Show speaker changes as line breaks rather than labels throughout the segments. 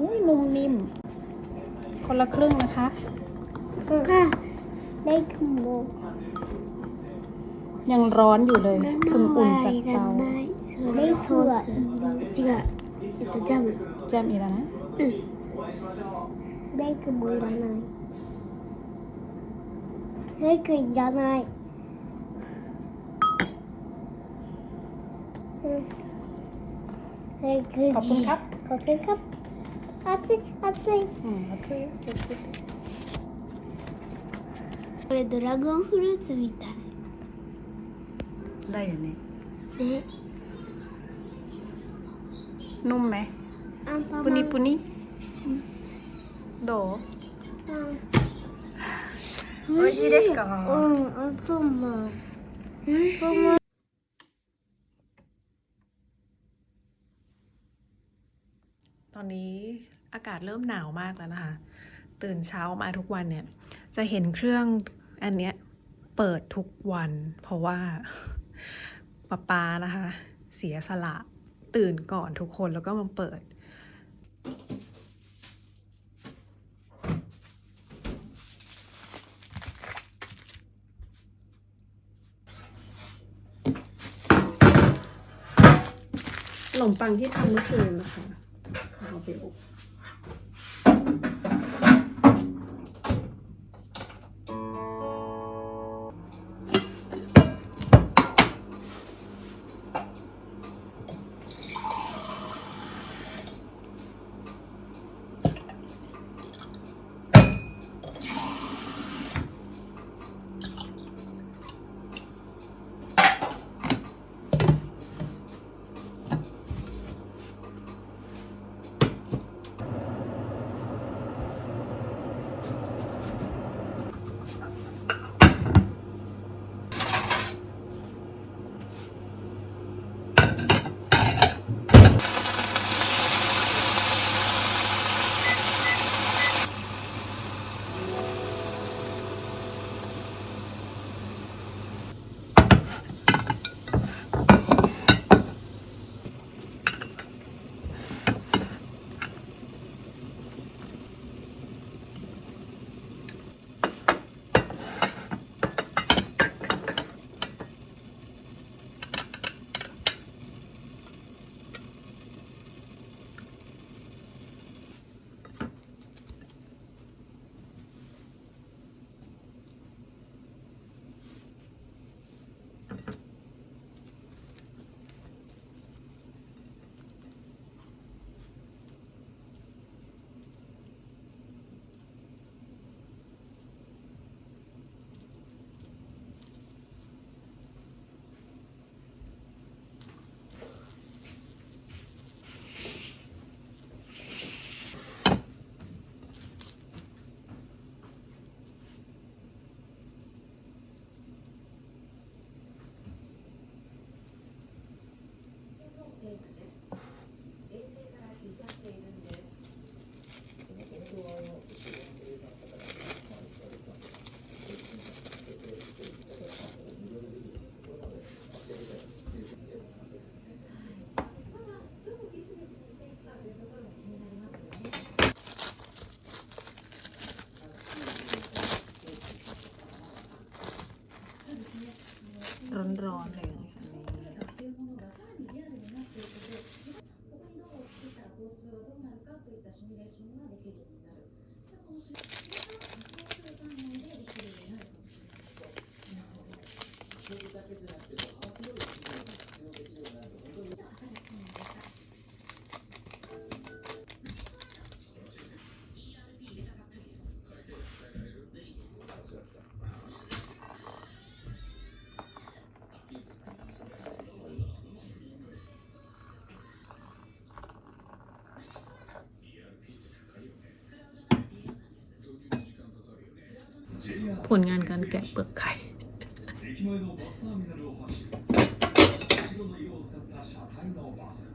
อุ้นุ่มนิ่ม คนละครึ่งนะคะ
ค่ะได้ขึ้นโบยั
งร้อนอยู่เลยอุ่นๆจากเตา
ได้สวยจริงอะแจม
แจมอีกแล้วนะ
ได้ขึ้นโบแล้วนายได้ขึ้นแล้วย
ขอบคุณครับ
ขอบคุณครับ 熱い熱い
อืมช่วยช่วยช่วย
これドラゴンフルーツみたい
ได้อยู่นี่
ね
นุ่มไหม
アンパンマン
ปุนิปุนิโด
うん
美味しいですか
うんアンパンマンアンパンマン
ตอนนี้ อากาศเริ่มหนาวมากแล้วนะคะ ตื่นเช้ามาทุกวันเนี่ย จะเห็นเครื่องอันเนี้ยเปิดทุกวัน เพราะว่าป๊าปานะคะ เสียสละตื่นก่อนทุกคนแล้วก็มาเปิดขนมปังที่ทำเมื่อคืนนะคะเอาไปอบ ผลงานการแกะเปลือกไข่
駅前のバスターミナルを走る白の色を使った車体のバス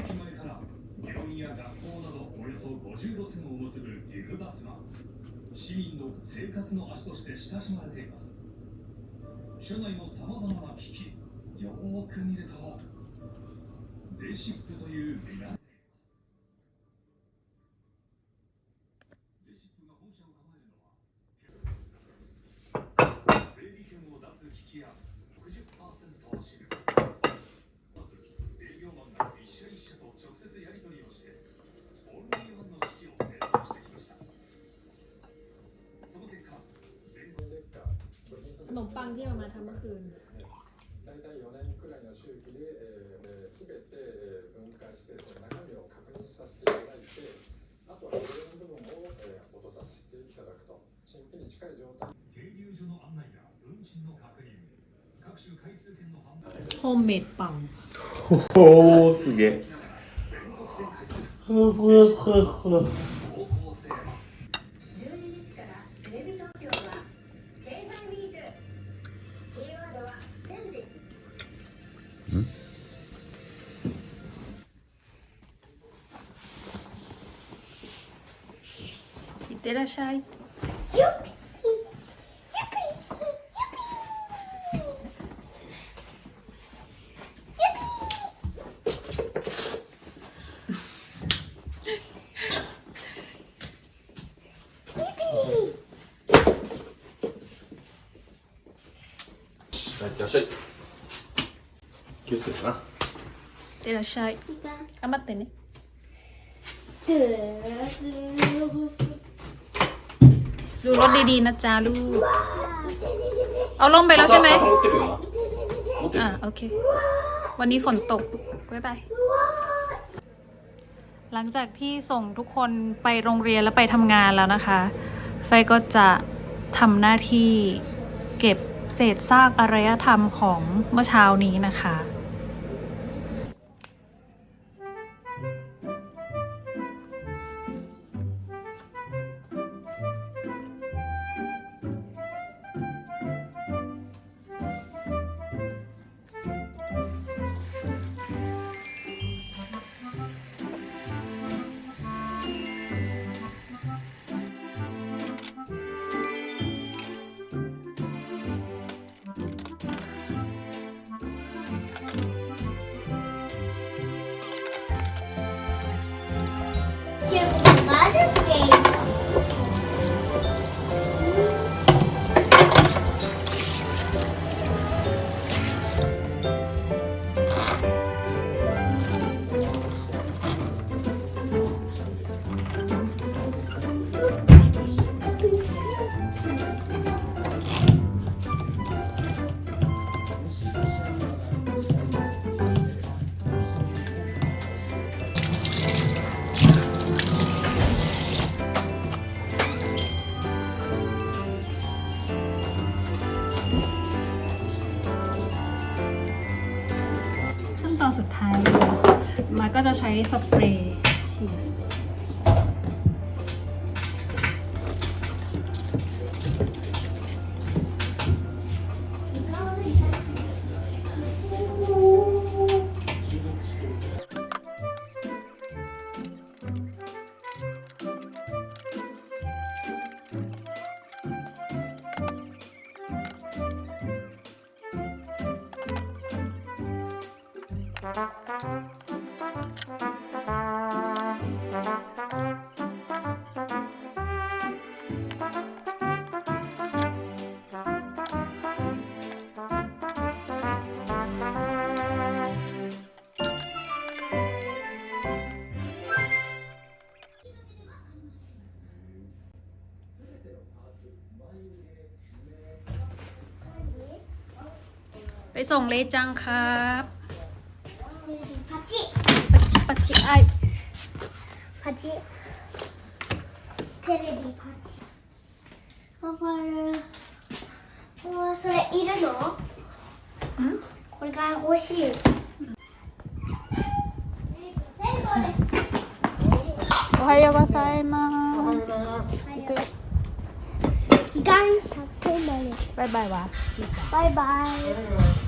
駅前から病院や学校などおよそ50路線を結ぶリフバスは市民の生活の足として親しまれています車内のさまざまな機器よーく見るとレシップという 理券を出す機器60%をま営業マンが一直接やり取りをしてオンリーワンのをしてきましたその結果全国で
ขนมปัง
大体4年くらいの周期で、すべ、て分解して中身を確認させていただいてあとは近い状態
停留所の案内や運賃の確認各種回数券の販売
ホーメパン
おおすげえ
いってらっしゃい。
らっしゃい気をつけてない
ってらっしゃい。頑張ってね。
เดือด
ดูรถดีๆนะจ๊ะลูก เอาลงไปแล้วใช่ไหม
傘傘持ってるよな持ってる
อ่ะโอเค วันนี้ฝนตกบ๊ายบาย หลังจากที่ส่งทุกคนไปโรงเรียนแล้วไปทำงานแล้วนะคะ ไฟก็จะทำหน้าที่เก็บ เศษซากอารยธรรมของเมื่อเช้านี้นะคะ นตอนสุดท้ายมาก็จะใช้สเปรย์ฉีด ส่งเลจังครับ
パチ
ปัจจิปัจจิไอ
パチテレビパチわかるうわそれいるのこれが欲しい
おはようございます
期間100まで
バイバイはじいちゃん
バイバイまたまですね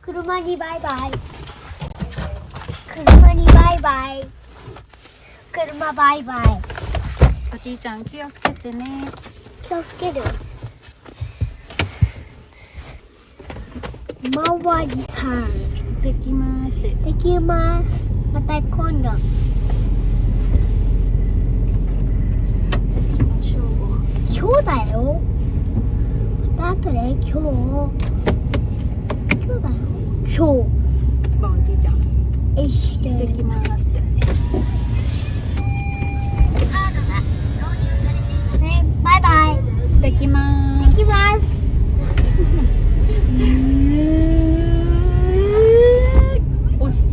車にバイバイ車にバイバイ車バイバイ
おじいちゃん気をつけてね
気をつけるまわりさん
できます
できますまた今度今日だよ。また後で今日。今日だよ。今
日。まあおじいちゃん。
えして
できます。って
ねバイバイ。
できます。
できます。んバイバイ。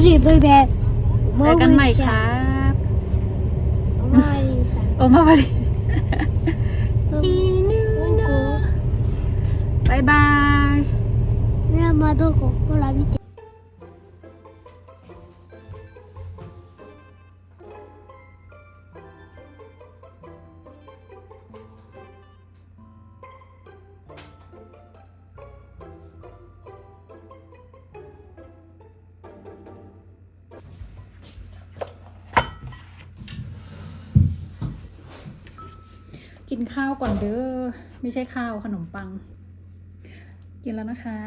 để bơi bè
わかん。ないか
โอมาบาริ
いいね
บายบาย
ねえまあどこほら見て
ข้าวก่อนเด้อ ไม่ใช่ข้าวขนมปัง กินแล้วนะคะ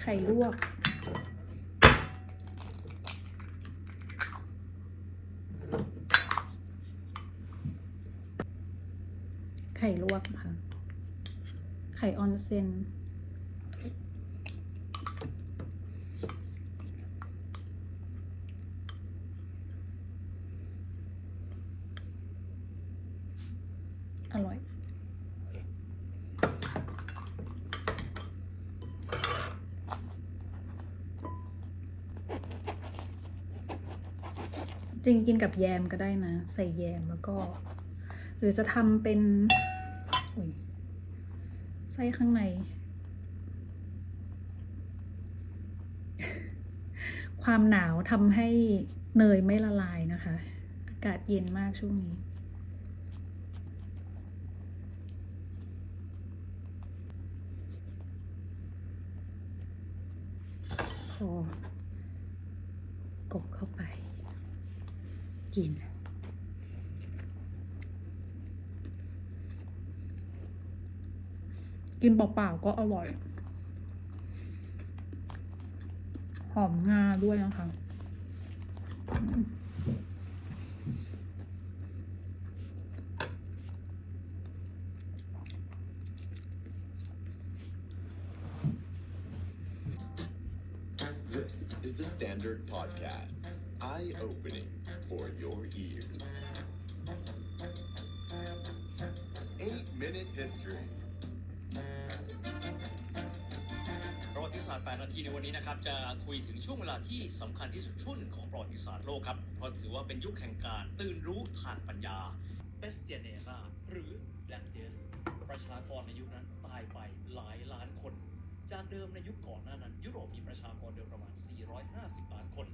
ไข่ลวกไข่ลวกนะคะไข่ออนเซน อร่อย จริงกินกับแยมก็ได้นะ ใส่แยมแล้วก็ หรือจะทำเป็นไส้ข้างใน ความหนาวทำให้เนยไม่ละลายนะคะ อากาศเย็นมากช่วงนี้กบเข้า กิน กินเปล่าๆก็อร่อย หอมงาด้วยนะคะ
ช่วงเวลาที่สำคัญที่สุดช่วงหนึ่งของประวัติศาสตร์โลกครับ เพราะถือว่าเป็นยุคแห่งการตื่นรู้ทางปัญญาเบสเตียเนราหรือแบล็กเดสประชากรในยุคนั้นตายไปหลายล้านคน จากเดิมในยุคก่อนหน้านั้น ยุโรปมีประชากรเดิมประมาณ 450 ล้านคน